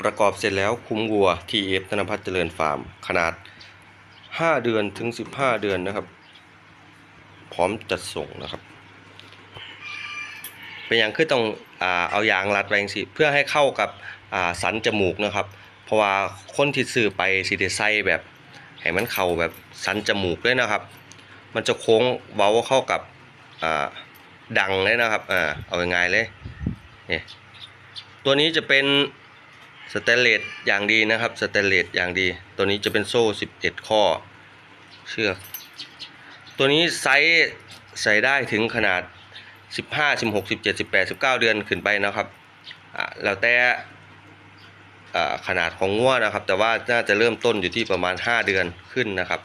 ประกอบเสร็จแล้วคุ้มวัว TF ธนพัฒน์เจริญฟาร์ม ขนาด 5 เดือนถึง 15 เดือนนะครับ พร้อมจัดส่งนะครับเป็นอย่างคือต้องอเอายางรัดแรงสิเพื่อให้เข้ากับสันจมูกนะครับ เพราะว่าคนที่ซื้อไปสิได้ใส่แบบให้มันเข้าแบบสันจมูกด้วยนะครับ มันจะโค้งเว้าเข้ากับดังเลยนะครับอ่าเอาง่ายๆเลยนี่ตัวนี้จะเป็น สเตเลสอย่างดีนะครับสเตเลสอย่างดี ตัวนี้จะเป็นโซ่ 11 ข้อ เชือก ตัวนี้ไซส์ใส่ได้ถึงขนาด 15 16 17 18 19 เดือนขึ้นไปนะครับอ่าแล้วแต่อ่าขนาดของงัวนะครับ แต่ว่าน่าจะเริ่มต้นอยู่ที่ประมาณ 5 เดือนขึ้นนะครับ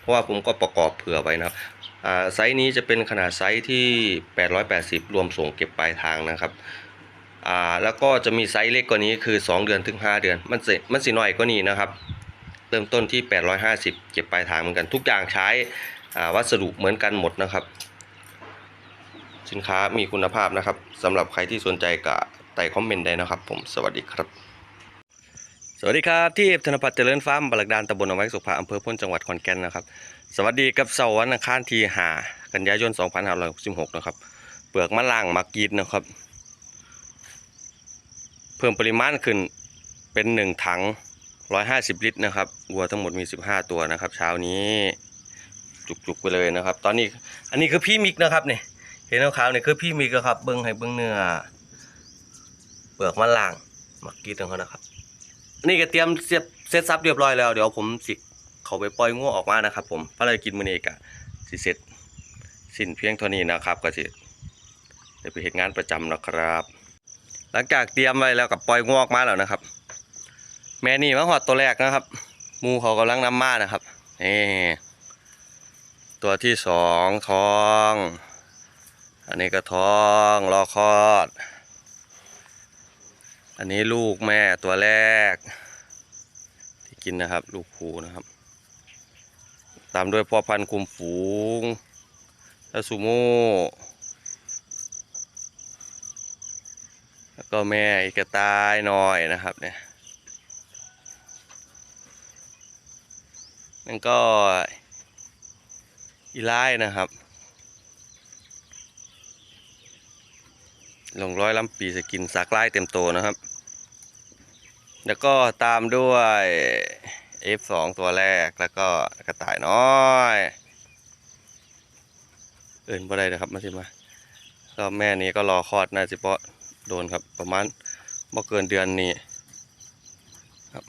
เพราะว่าผมก็ประกอบเผื่อไว้นะครับอ่าไซส์นี้จะเป็นขนาดไซส์ที่ 880 รวมส่งเก็บปลายทางนะครับ อ่าแล้วก็จะมีไซส์เล็กกว่านี้คือ 2 เดือนถึง 5 เดือน มันสิมันสิน้อยกว่านี้นะครับ เริ่มต้นที่ 850 เก็บปลายทางเหมือนกัน ทุกอย่างใช้วัสดุเหมือนกันหมดนะครับ สินค้ามีคุณภาพนะครับสำหรับใครที่สนใจก็ใต้คอมเมนต์ได้นะครับ ผมสวัสดีครับ สวัสดีครับที่ธนพัฒน์เจริญฟาร์มบลักดานตำบลหนองไม้สุขภาอำเภอพ้นจังหวัดขอนแก่นนะครับ สวัสดีกับเสาร์วันอังคารที่5กันยายน 2566 นะครับ เปลือกมะล่างมักยีดนะครับ เพิ่มปริมาณขึ้นเป็น1ถัง150ลิตรนะครับวัวทั้งหมดมี15ตัวนะครับ เช้านี้จุกๆไปเลยนะครับ ตอนนี้อันนี้คือพี่มิกนะครับเนี่ยเห็นขาวๆเนี่ยคือพี่มิกอะครับ เบิ้งให้เบิ้งเนื้อเปลือกมันล่างมักกีดของเขานะครับ นี่ก็เตรียมเสร็จเสร็จซับเรียบร้อยแล้วเดี๋ยวผมสิเขาไปปล่อยงัวออกมานะครับ ผมภารกิจมื้อนี้ก็สิเสร็จสิ้นเพียงเท่านี้นะครับ ก็สิเดี๋ยวไปเห็นงานประจำนะครับ หลังจากเตรียมไว้แล้วกับปล่อยงอกมาแล้วนะครับ แม่นี่มาหอดตัวแรกนะครับ มูเขากำลังนำมานะครับนี่ตัวที่สองท้อง อันนี้ก็ท้องรอคลอด อันนี้ลูกแม่ตัวแรก ที่กินนะครับ ลูกผูนะครับ ตามด้วยพ่อพันธุ์คุมฝูงแล้วซูโม่ แล้วก็แม่อีกกระต่ายน้อยนะครับเนี่ยนั่นก็อีไล่นะครับ ลงร้อยล้ำปีสกินสักไล่เต็มโตนะครับ แล้วก็ตามด้วย F2 ตัวแรกแล้วก็กระต่ายน้อย เอินบ่ได้นะครับมาสิมา ก็แม่นี้ก็รอคลอดน่าจะเพาะ โดนครับประมาณบ่เกินเดือนนี้ครับ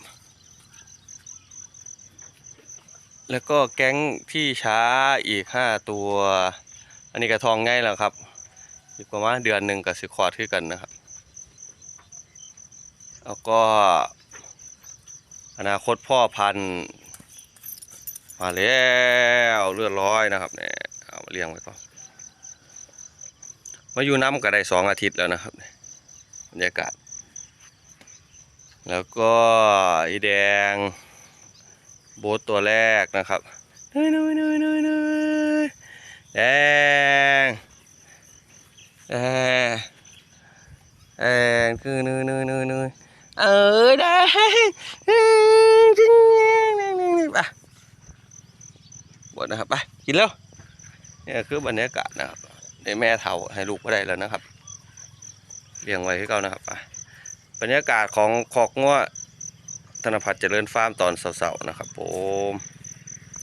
แล้วก็แก๊งที่ช้าอีกห้าตัว อันนี้กระทองง่ายแล้วครับ อีกประมาณเดือนหนึ่งกับสิคอร์ดขึ้นกันนะครับ แล้วก็ อนาคตพ่อพันธุ์มาแล้วเลือดร้อยนะครับเนี่ยเอามาเลี้ยงไว้ก่อนมาอยู่น้ำก็ได้สองอาทิตย์แล้วนะครับ บรรยากาศ แล้วก็อีแดง โบ๊ทตัวแรกนะครับเนยเนยเนยเนยเนยแดงเออเออคือนือนือนือนือเออได้เออจริงๆไปบดนะครับไปกินแล้วนี่คือบรรยากาศนะครับในแม่เท่าให้ลูกก็ได้แล้วนะครับ เลี้ยงไว้ให้เขานะครับบรรยากาศของขอกง้อธนพัฒน์เจริญฟาร์มตอนเสาร์ๆนะครับผม